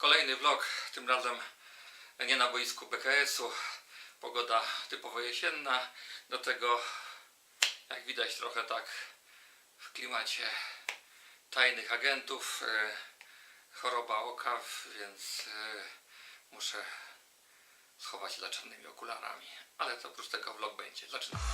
Kolejny vlog, tym razem nie na boisku BKS-u. Pogoda typowo jesienna. Do tego, jak widać, trochę tak w klimacie tajnych agentów. e, Choroba oka, więc e, muszę schować za czarnymi okularami. Ale to oprócz tego vlog będzie. Zaczynamy.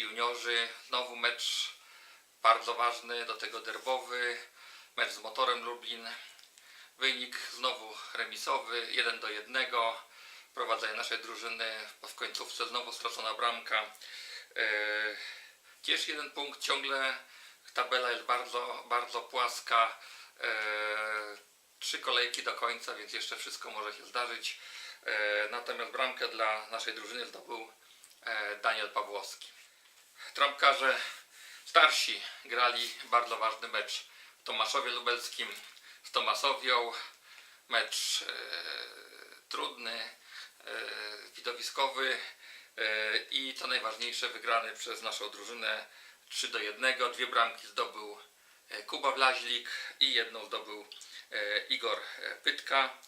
Juniorzy. Znowu mecz bardzo ważny, do tego derbowy. Mecz z motorem Lublin. Wynik znowu remisowy, 1 do 1. Prowadzenie naszej drużyny w końcówce znowu stracona bramka. E, Też jeden punkt, ciągle tabela jest bardzo, bardzo płaska. E, Trzy kolejki do końca, więc jeszcze wszystko może się zdarzyć. E, Natomiast bramkę dla naszej drużyny zdobył Daniel Pawłowski. Trampkarze starsi grali bardzo ważny mecz w Tomaszowie Lubelskim z Tomasowią. Mecz e, trudny, e, widowiskowy e, i co najważniejsze wygrany przez naszą drużynę 3 do 1. Dwie bramki zdobył Kuba Wlaźlik i jedną zdobył Igor Pytka.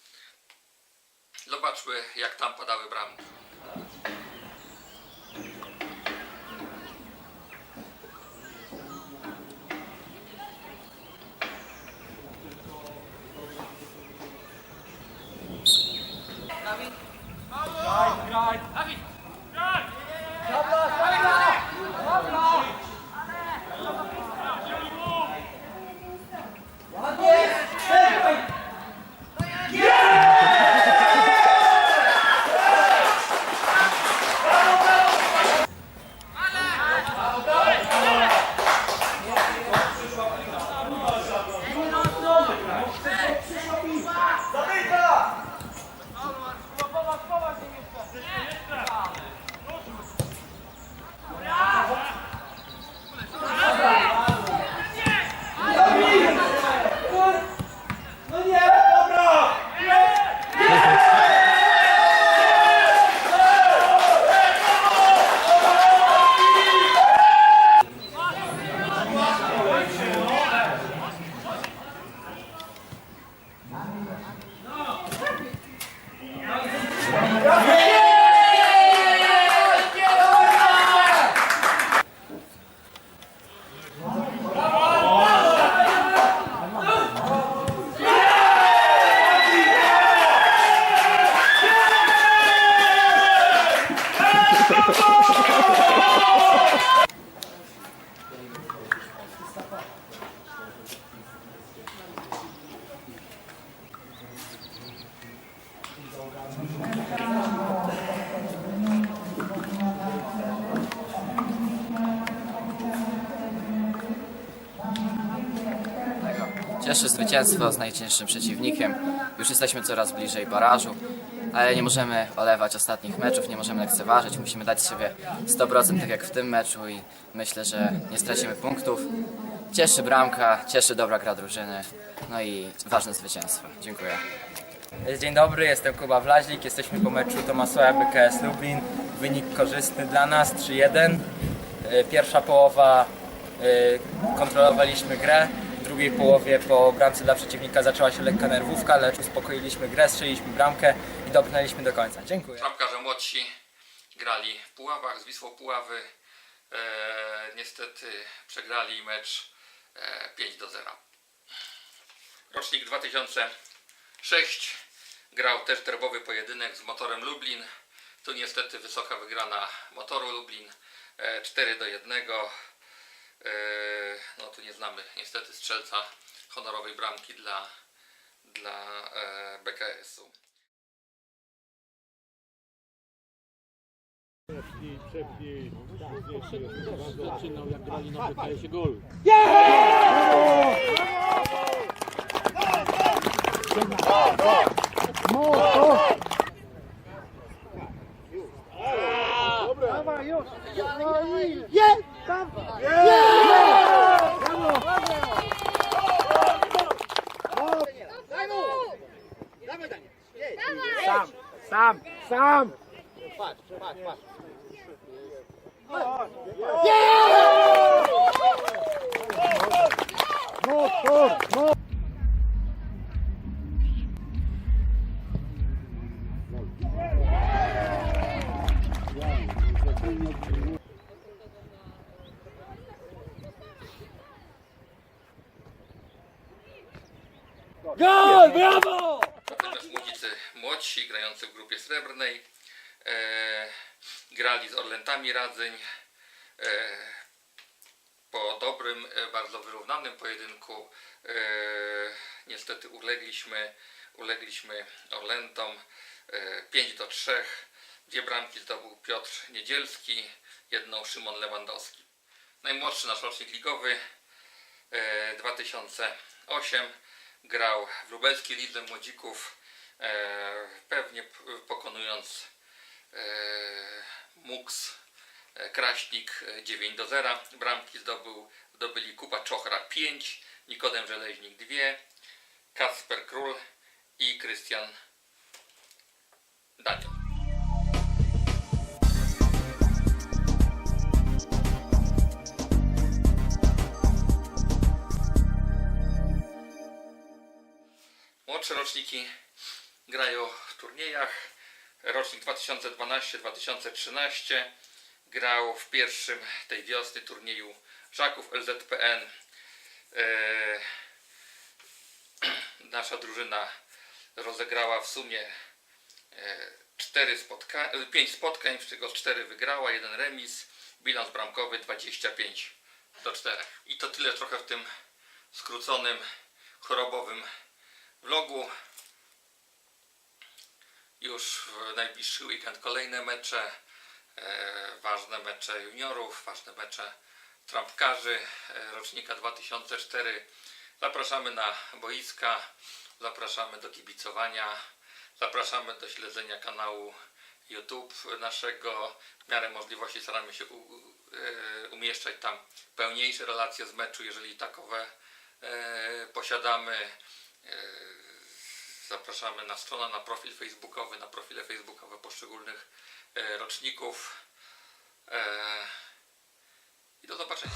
Zobaczmy jak tam padały bramki. Cieszy zwycięstwo z najcięższym przeciwnikiem. Już jesteśmy coraz bliżej barażu, ale nie możemy olewać ostatnich meczów, nie możemy lekceważyć. Musimy dać sobie 100% tak jak w tym meczu i myślę, że nie stracimy punktów. Cieszy bramka, cieszy dobra gra drużyny, no i ważne zwycięstwo. Dziękuję. Dzień dobry, jestem Kuba Wlaźlik, jesteśmy po meczu Tomaszowa BKS Lublin. Wynik korzystny dla nas 3-1. E, Pierwsza połowa e, kontrolowaliśmy grę, drugiej połowie po bramce dla przeciwnika zaczęła się lekka nerwówka, lecz uspokoiliśmy grę, strzeliśmy bramkę i dopchnęliśmy do końca. Dziękuję. Trampkarze młodsi grali w Puławach z Wisłą Puławy. E, niestety przegrali mecz e, 5 do 0. Rocznik 2006 grał też derbowy pojedynek z motorem Lublin. Tu niestety wysoka wygrana motoru Lublin e, 4 do 1. E, no tu nie znamy niestety strzelca honorowej bramki dla, dla BKS-u. Przepnij, przepnij. Zaczynał jak grali na PKS-ie gol. Sam, Sam! Patrz, patrz. Yeah! Move! Młodzicy młodsi, grający w grupie srebrnej, e, grali z Orlętami Radzeń. E, po dobrym, e, bardzo wyrównanym pojedynku e, niestety ulegliśmy, ulegliśmy Orlentom e, 5 do 3. Dwie bramki zdobył Piotr Niedzielski, jedną Szymon Lewandowski. Najmłodszy nasz rocznik ligowy e, 2008 grał w lubelskiej lidze młodzików pewnie p- pokonując e, Muks e, Kraśnik e, 9 do 0 bramki zdobył, zdobyli Kuba Czochra 5 Nikodem Żeleźnik 2 Kasper Król i Krystian Daniel. Młodsze roczniki grają w turniejach. Rocznik 2012-2013 grał w pierwszym tej wiosny turnieju Żaków LZPN. E, nasza drużyna rozegrała w sumie e, cztery spotka- e, pięć spotkań, z czego 4 wygrała, jeden remis, bilans bramkowy 25 do 4. I to tyle trochę w tym skróconym, chorobowym vlogu. Już w najbliższy weekend kolejne mecze, e, ważne mecze juniorów, ważne mecze trampkarzy e, rocznika 2004. Zapraszamy na boiska, zapraszamy do kibicowania, zapraszamy do śledzenia kanału YouTube naszego. W miarę możliwości staramy się e, umieszczać tam pełniejsze relacje z meczu, jeżeli takowe posiadamy. Zapraszamy na stronę, na profil facebookowy, na profile facebookowe poszczególnych e, roczników. E, I do zobaczenia.